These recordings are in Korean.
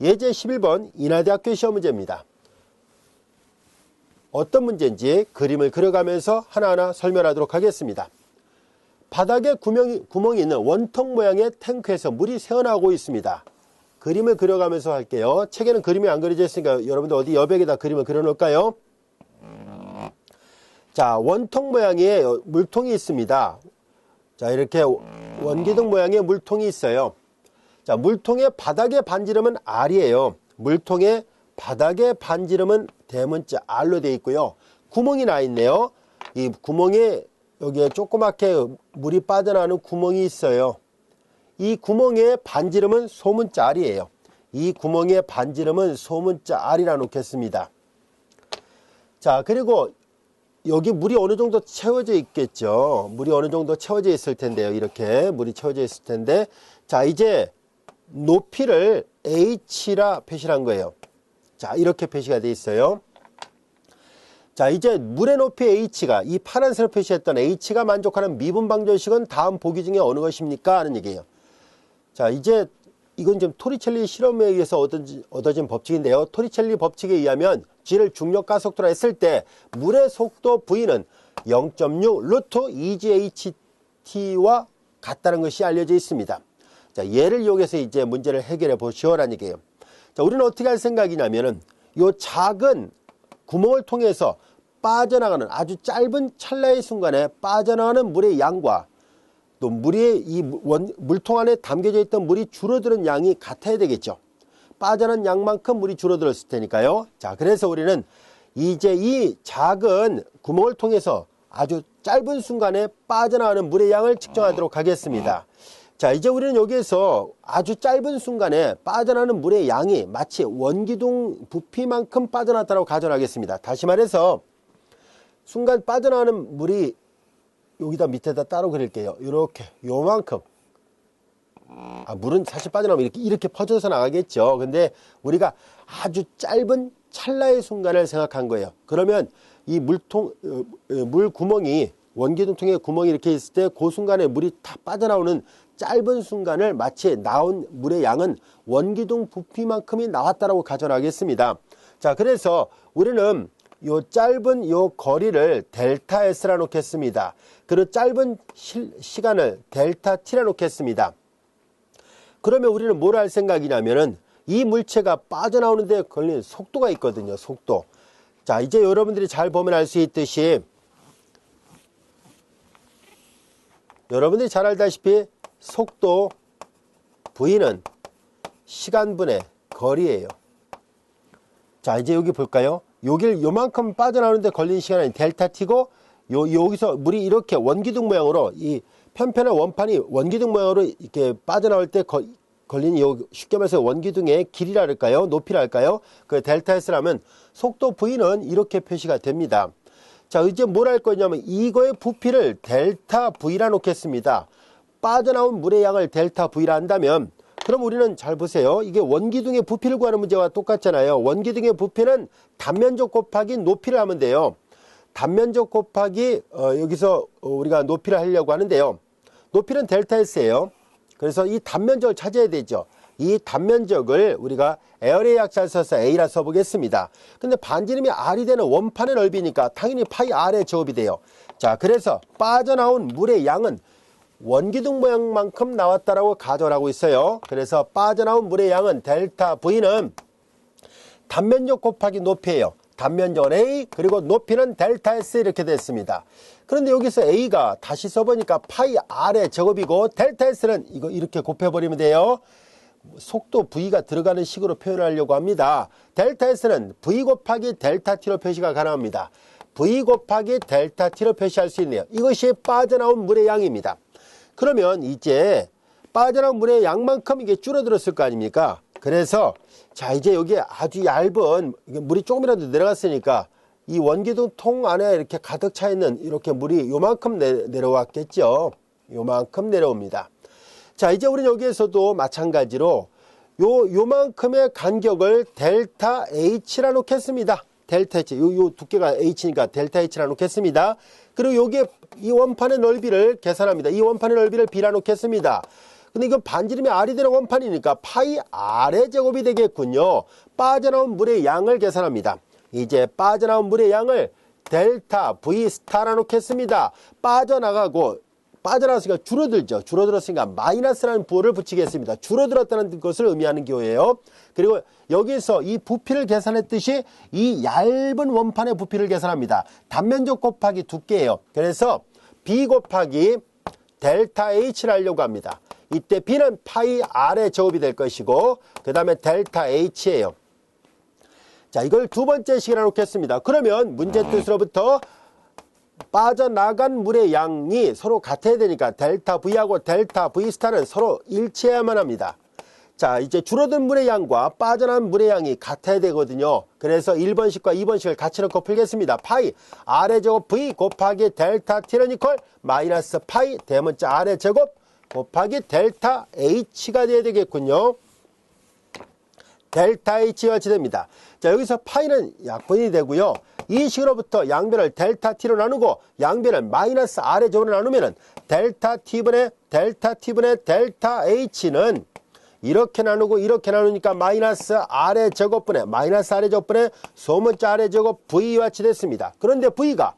예제 11번 인하대학교 시험 문제입니다. 어떤 문제인지 그림을 그려가면서 하나하나 설명하도록 하겠습니다. 바닥에 구멍이, 구멍이 있는 원통 모양의 탱크에서 물이 새어나오고 있습니다. 그림을 그려가면서 할게요. 책에는 그림이 안 그려져 있으니까 여러분들 어디 여백에다 그림을 그려 놓을까요? 자, 원통 모양의 물통이 있습니다. 자, 이렇게 원기둥 모양의 물통이 있어요. 자, 물통의 바닥에 반지름은 R이에요. 물통의 바닥에 반지름은 대문자 R로 되어 있고요. 구멍이 나 있네요. 이 구멍에 여기에 조그맣게 물이 빠져나오는 구멍이 있어요. 이 구멍의 반지름은 소문자 R이에요. 이 구멍의 반지름은 소문자 R이라 놓겠습니다. 자, 그리고 여기 물이 어느 정도 채워져 있겠죠. 물이 어느 정도 채워져 있을 텐데요. 이렇게 물이 채워져 있을 텐데 자 이제 높이를 H라 표시한 를 거예요. 자 이렇게 표시가 되어 있어요. 자 이제 물의 높이 H가 이 파란색으로 표시했던 H가 만족하는 미분 방정식은 다음 보기 중에 어느 것입니까? 하는 얘기예요. 자 이제 이건 지금 토리첼리 실험에 의해서 얻어진, 얻어진 법칙인데요. 토리첼리 법칙에 의하면 G를 중력 가 속도라 했을 때 물의 속도 V는 0.6 루트 EGHT와 같다는 것이 알려져 있습니다. 자, 얘를 이용해서 이제 문제를 해결해 보시오라는 얘기예요. 자, 우리는 어떻게 할 생각이냐면은 요 작은 구멍을 통해서 빠져나가는 아주 짧은 찰나의 순간에 빠져나가는 물의 양과 또 물이 이 원, 물통 안에 담겨져 있던 물이 줄어드는 양이 같아야 되겠죠. 빠져난 양만큼 물이 줄어들었을 테니까요. 자, 그래서 우리는 이제 이 작은 구멍을 통해서 아주 짧은 순간에 빠져나가는 물의 양을 측정하도록 하겠습니다. 자, 이제 우리는 여기에서 아주 짧은 순간에 빠져나가는 물의 양이 마치 원기둥 부피만큼 빠져나왔다고 가정하겠습니다. 다시 말해서 순간 빠져나가는 물이 여기다 밑에다 따로 그릴게요. 이렇게 요만큼 아, 물은 사실 빠져나오면 이렇게, 이렇게 퍼져서 나가겠죠. 근데 우리가 아주 짧은 찰나의 순간을 생각한 거예요. 그러면 이 물통, 어, 어, 물 구멍이 원기둥통에 구멍이 이렇게 있을 때 그 순간에 물이 다 빠져나오는 짧은 순간을 마치 나온 물의 양은 원기둥 부피만큼이 나왔다라고 가정하겠습니다. 자, 그래서 우리는 요 짧은 요 거리를 델타 S라 놓겠습니다. 그리고 짧은 시, 간을 델타 T라 놓겠습니다. 그러면 우리는 뭘 할 생각이냐면은 이 물체가 빠져나오는 데 걸리는 속도가 있거든요. 속도. 자, 이제 여러분들이 잘 보면 알 수 있듯이 여러분들이 잘 알다시피 속도 V는 시간분의 거리예요. 자, 이제 여기 볼까요? 여길 요만큼 빠져나오는데 걸리는 시간은 델타 T고 요, 여기서 물이 이렇게 원기둥 모양으로 이 편편한 원판이 원기둥 모양으로 이렇게 빠져나올 때 거, 걸리는 요 쉽게 말해서 원기둥의? 높이라 할까요? 그 델타 S라면 속도 V는 이렇게 표시가 됩니다. 자, 이제 뭘 할 거냐면 이거의 부피를 델타 V라 놓겠습니다. 빠져나온 물의 양을 델타 V라 한다면 그럼 우리는 잘 보세요. 이게 원기둥의 부피를 구하는 문제와 똑같잖아요. 원기둥의 부피는 단면적 곱하기 높이를 하면 돼요. 단면적 곱하기 어, 여기서 우리가 높이를 하려고 하는데요. 높이는 델타 S예요. 그래서 이 단면적을 찾아야 되죠. 이 단면적을 우리가 에어레이 약자를 써서 A라 써보겠습니다. 근데 반지름이 R이 되는 원판의 넓이니까 당연히 파이 R의 제곱이 돼요. 자, 그래서 빠져나온 물의 양은 원기둥 모양만큼 나왔다라고 가정하고 있어요. 그래서 빠져나온 물의 양은 델타 V는 단면적 곱하기 높이에요. 단면적은 A 그리고 높이는 델타 S 이렇게 됐습니다. 그런데 여기서 A가 다시 써보니까 파이 R의 제곱이고 델타 S는 이거 이렇게 곱해버리면 돼요. 속도 V가 들어가는 식으로 표현하려고 합니다. 델타 S는 V 곱하기 델타 T로 표시가 가능합니다. V 곱하기 델타 T로 표시할 수 있네요. 이것이 빠져나온 물의 양입니다. 그러면 이제 빠져나온 물의 양만큼 이게 줄어들었을 거 아닙니까? 그래서 자 이제 여기에 아주 얇은 물이 조금이라도 내려갔으니까 이 원기둥 통 안에 이렇게 가득 차 있는 이렇게 물이 요만큼 내, 내려왔겠죠. 요만큼 내려옵니다. 자 이제 우리는 여기에서도 마찬가지로 요 요만큼의 간격을 델타 H라 놓겠습니다. 델타 H 요, 요 두께가 H니까 델타 H라 놓겠습니다. 그리고 여기에 이 원판의 넓이를 계산합니다. 이 원판의 넓이를 B라 놓겠습니다. 근데 이건 반지름이 R이 되는 원판이니까 파이 R의 제곱이 되겠군요. 빠져나온 물의 양을 계산합니다. 이제 빠져나온 물의 양을 델타 V 스타라 놓겠습니다. 빠져나가고 빠져나왔으니까 줄어들죠. 줄어들었으니까 마이너스라는 부호를 붙이겠습니다. 줄어들었다는 것을 의미하는 기호예요. 그리고 여기서 이 부피를 계산했듯이 이 얇은 원판의 부피를 계산합니다. 단면적 곱하기 두께예요. 그래서 B 곱하기 델타 H를 하려고 합니다. 이때 B는 파이 R의 제곱이 될 것이고 그 다음에 델타 H예요. 자 이걸 두 번째 식이라 놓겠습니다. 그러면 문제 뜻으로부터 빠져나간 물의 양이 서로 같아야 되니까 델타 V하고 델타 V 스타는 서로 일치해야만 합니다. 자 이제 줄어든 물의 양과 빠져난 물의 양이 같아야 되거든요. 그래서 1번식과 2번식을 같이 넣고 풀겠습니다. 파이 R의 제곱 V 곱하기 델타 T는 이퀄 마이너스 파이 대문자 R의 제곱 곱하기 델타 H가 돼야 되겠군요. 델타 H와 같이됩니다. 자 여기서 파이는 약분이 되고요. 이 식으로부터 양변을 델타 T로 나누고 양변을 마이너스 R의 제곱으로 나누면 델타 T분의 델타 T분의 델타 H는 이렇게 나누고 이렇게 나누니까 마이너스 R의 제곱분의 마이너스 R의 제곱분의 소문자 R의 제곱 V와 같이 됐습니다. 그런데 V가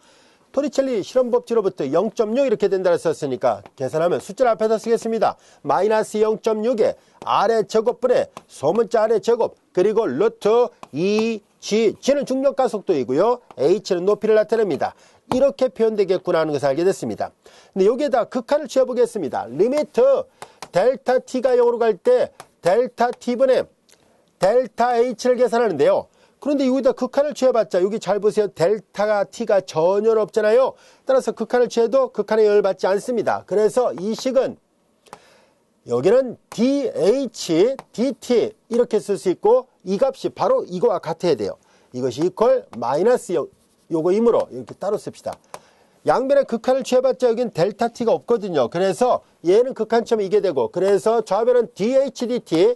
토리첼리 실험법칙으로부터 0.6 이렇게 된다고 썼으니까 계산하면 숫자를 앞에다 쓰겠습니다. 마이너스 0.6에 R의 제곱분의 소문자 R의 제곱 그리고 루트 2G G는 중력가 속도이고요. H는 높이를 나타냅니다. 이렇게 표현되겠구나 하는 것을 알게 됐습니다. 근데 여기에다 극한을 취해보겠습니다. 리미트 델타 T가 0으로 갈 때 델타 T분의 델타 H를 계산하는데요. 그런데 여기다 극한을 취해봤자 여기 잘 보세요. 델타가 T가 전혀 없잖아요. 따라서 극한을 취해도 극한의 영향을 받지 않습니다. 그래서 이 식은 여기는 DH, DT 이렇게 쓸 수 있고 이 값이 바로 이거와 같아야 돼요. 이것이 이퀄 마이너스 요, 요거이므로 이렇게 따로 씁시다. 양변의 극한을 취해봤자 여긴 델타 t가 없거든요. 그래서 얘는 극한점이 이게 되고 그래서 좌변은 dh dt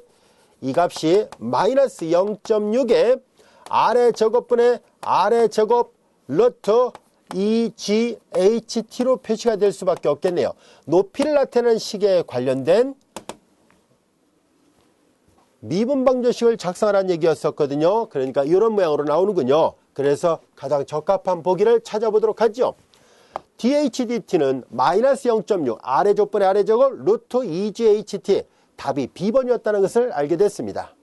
이 값이 마이너스 0.6에 r의 제곱분의 r의 제곱 루트 2GHT로 표시가 될 수밖에 없겠네요. 높이를 나타내는 식에 관련된 미분방정식을 작성하라는 얘기였었거든요. 그러니까 이런 모양으로 나오는군요. 그래서 가장 적합한 보기를 찾아보도록 하죠. DHDT는 마이너스 0.6 아래 조건의 아래 제곱 루트 2GHT 답이 B번이었다는 것을 알게 됐습니다.